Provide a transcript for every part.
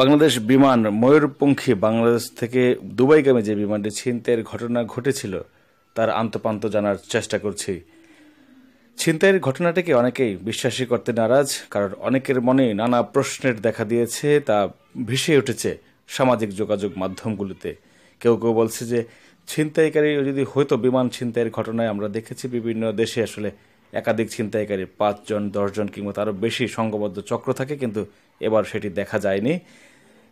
বাংলাদেশ বিমান ময়ূরপঙ্খী বাংলাদেশ থেকে দুবাইগামী যে বিমানটি ছিনতাইয়ের ঘটনা ঘটেছিল, তার আন্তপান্ত জানার চেষ্টা করছি। ছিনতাইয়ের ঘটনাটিকে অনেকেই বিশ্বাসী করতে নারাজ, কারণ অনেকের মনে নানা প্রশ্নের দেখা দিয়েছে, তা ভেসে উঠেছে সামাজিক যোগাযোগ মাধ্যমগুলোতে। কেউ কেউ বলছে যে, ছিনতাইকারী যদি হয়তো বিমান ছিনতাইয়ের ঘটনায় আমরা দেখেছি, বিভিন্ন দেশে আসলে একাধিক ছিনতাইকারী, পাঁচজন, দশজন কিংবা তারও বেশি সংঘবদ্ধ চক্র থাকে, কিন্তু এবার সেটি দেখা যায়নি।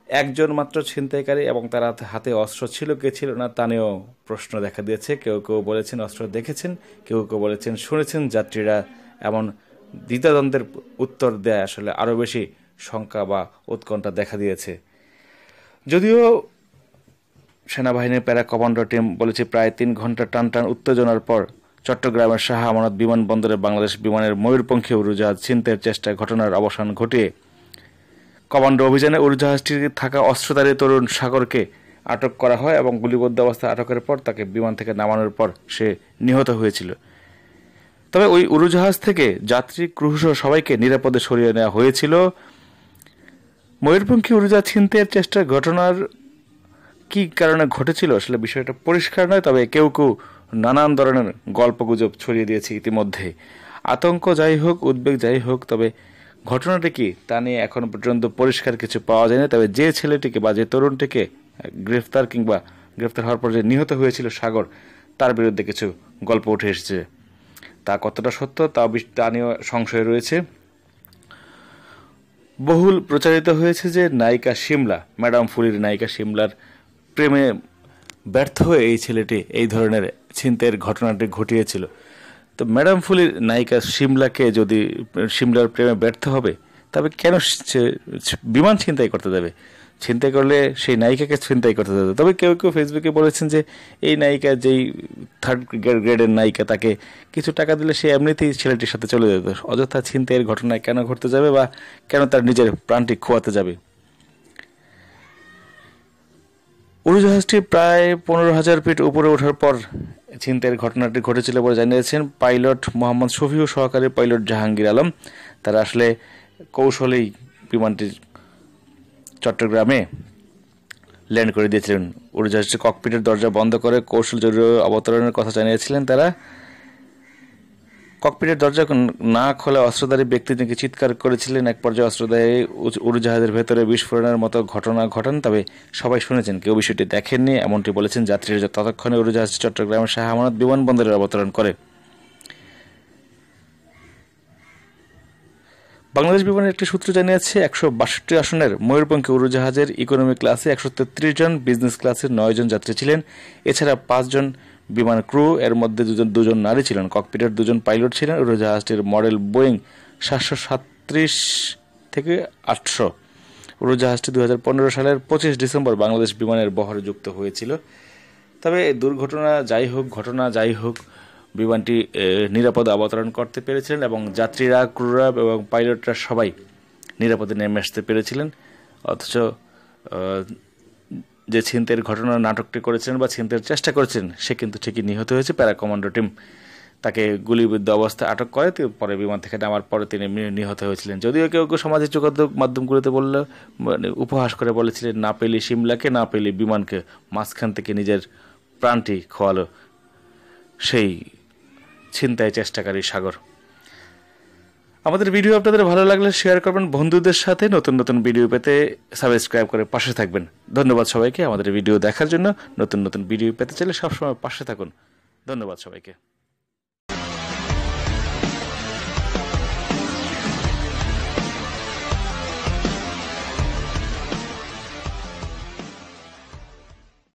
একজন মাত্র ছিনতাইকারী এবং তার হাতে- অস্ত্র ছিল, কে ছিল না তা নিয়েও প্রশ্ন দেখা দিয়েছে। কেউ কেউ বলেছেন, অস্ত্র দেখেছেন, কেউ কেউ বলেছেন, শুনেছেন। যাত্রীরা এমন দ্বিতাদ্বন্দ্বের উত্তর দেয়, আসলে আরও বেশি শঙ্কা বা উৎকণ্ঠা দেখা দিয়েছে। যদিও সেনাবাহিনীর প্যারা কমান্ডো টিম বলেছে, প্রায় তিন ঘণ্টা টান টান উত্তেজনার পর চট্টগ্রামের শাহ আমানত বিমানবন্দরে বাংলাদেশ বিমানের ময়ূরপঙ্খী উড়োজাহাজ ছিনতাইয়ের চেষ্টায় ঘটনার অবসান ঘটিয়ে কমান্ডো অভিযানে উড়োজাহাজটির থাকা অস্ত্রধারী তরুণ সাগরকে আটক করা হয় এবং গুলিবদ্ধ অবস্থায় আটকের পর তাকে বিমান থেকে নামানোর পর সে নিহত হয়েছিল। তবে ওই উড়োজাহাজ থেকে যাত্রী, ক্রুসহ সবাইকে নিরাপদে সরিয়ে নেওয়া হয়েছিল। ময়ূরপঙ্খী উড়োজাহাজ ছিনতাইয়ের চেষ্টার ঘটনার কি কারণে ঘটেছিল আসলে বিষয়টা পরিষ্কার নয়, তবে কেউ কেউ নানান ধরনের গল্পগুজব ছড়িয়ে দিয়েছে ইতিমধ্যে। আতঙ্ক যাই হোক, উদ্বেগ যাই হোক, তবে ঘটনাটি কি তা নিয়ে এখন পর্যন্ত পরিষ্কার কিছু পাওয়া যায়নি। তবে যে ছেলেটিকে বা যে তরুণটিকে গ্রেফতার কিংবা গ্রেফতার হওয়ার পর যে নিহত হয়েছিল সাগর, তার বিরুদ্ধে কিছু গল্প উঠে এসেছে। তা কতটা সত্য তা তা নিয়েও সংশয় রয়েছে। বহুল প্রচারিত হয়েছে যে নায়িকা শিমলা, ম্যাডাম ফুলির নায়িকা শিমলার প্রেমে ব্যর্থ হয়ে এই ছেলেটি এই ধরনের ছিনতাইয়ের ঘটনাটি ঘটিয়েছিল। তো ম্যাডাম ফুলির নায়িকা শিমলাকে যদি, শিমলার প্রেমে ব্যর্থ হবে, তবে কেন সে বিমান ছিনতাই করতে দেবে? ছিনতাই করলে সেই নায়িকাকে ছিনতাই করতে দেবে। তবে কেউ কেউ ফেসবুকে বলেছেন যে, এই নায়িকা যেই থার্ড গ্রেডের নায়িকা, তাকে কিছু টাকা দিলে সে এমনিতেই ছেলেটির সাথে চলে যেত। অযথা ছিনতাইয়ের ঘটনায় কেন ঘটতে যাবে বা কেন তার নিজের প্রাণটি খোয়াতে যাবে? উড়োজাহাজটি প্রায় পনেরো হাজার ফিট উপরে ওঠার পর ছিনতাইয়ের ঘটনাটি ঘটেছিল বলে জানিয়েছেন পাইলট মোহাম্মদ শফিউ সহকারী পাইলট জাহাঙ্গীর আলম। তারা আসলে কৌশলেই বিমানটি চট্টগ্রামে ল্যান্ড করে দিয়েছিলেন। উড়োজাহাজটি ককপিটের দরজা বন্ধ করে কৌশল জরুরি অবতরণের কথা জানিয়েছিলেন তারা। ককপিটের দরজা না খোলা অস্ত্রধারী ব্যক্তি নাকি চিৎকার করেছিলেন, এক পর্যায়ে অস্ত্রধারী উড়োজাহাজের ভেতরে বিস্ফোরণের মতো ঘটনা ঘটান। তবে সবাই শুনেছেন, কেউ বিষয়টি দেখেননি, এমনটি বলেছেন যাত্রীরা ততক্ষণে উড়োজাহাজটি চট্টগ্রামের শাহ আমানত বিমানবন্দরে অবতরণ করে। বাংলাদেশ বিমানের একটি সূত্র জানিয়েছে, একশো বাষট্টি আসনের ময়ূরপঙ্খী উড়োজাহাজের ইকোনমি ক্লাসে একশো তেত্রিশ জন বিজনেস ক্লাসের নয় জন যাত্রী ছিলেন। এছাড়া পাঁচজন বিমান ক্রু, এর মধ্যে দুজন দুজন নারী ছিলেন। ককপিটের দুজন পাইলট ছিলেন। উড়োজাহাজটির মডেল বোয়িং সাতশো সাতত্রিশ থেকে আটশো। উড়োজাহাজটি দু হাজার পনেরো সালের পঁচিশ ডিসেম্বর বাংলাদেশ বিমানের বহরে যুক্ত হয়েছিল। তবে দুর্ঘটনা যাই হোক, ঘটনা যাই হোক, বিমানটি নিরাপদে অবতরণ করতে পেরেছিলেন এবং যাত্রীরা, ক্রুরা এবং পাইলটরা সবাই নিরাপদে নেমে আসতে পেরেছিলেন। অথচ যে ছিনতের ঘটনা নাটকটি করেছেন বা ছিনতের চেষ্টা করেছেন, সে কিন্তু ঠিকই নিহত হয়েছে। প্যারা কমান্ডো টিম তাকে গুলিবিদ্ধ অবস্থায় আটক করে পরে বিমান থেকে নামার পরে তিনি নিহত হয়েছিলেন। যদিও কেউ কেউ সামাজিক যোগাযোগ মাধ্যমগুলোতে বললে মানে উপহাস করে বলেছিলেন, না পেলি সিমলাকে, না পেলি বিমানকে। মাঝখান থেকে নিজের প্রাণটি খোয়ালো সেই ছিনতাই চেষ্টাকারী সাগর। আমাদের ভিডিও আপনাদের ভালো লাগলে শেয়ার করবেন বন্ধুদের সাথে। নতুন নতুন ভিডিও পেতে সাবস্ক্রাইব করে পাশে থাকবেন। ধন্যবাদ সবাইকে আমাদের ভিডিও দেখার জন্য। নতুন নতুন ভিডিও পেতে চাইলে সবসময় পাশে থাকুন। ধন্যবাদ সবাইকে।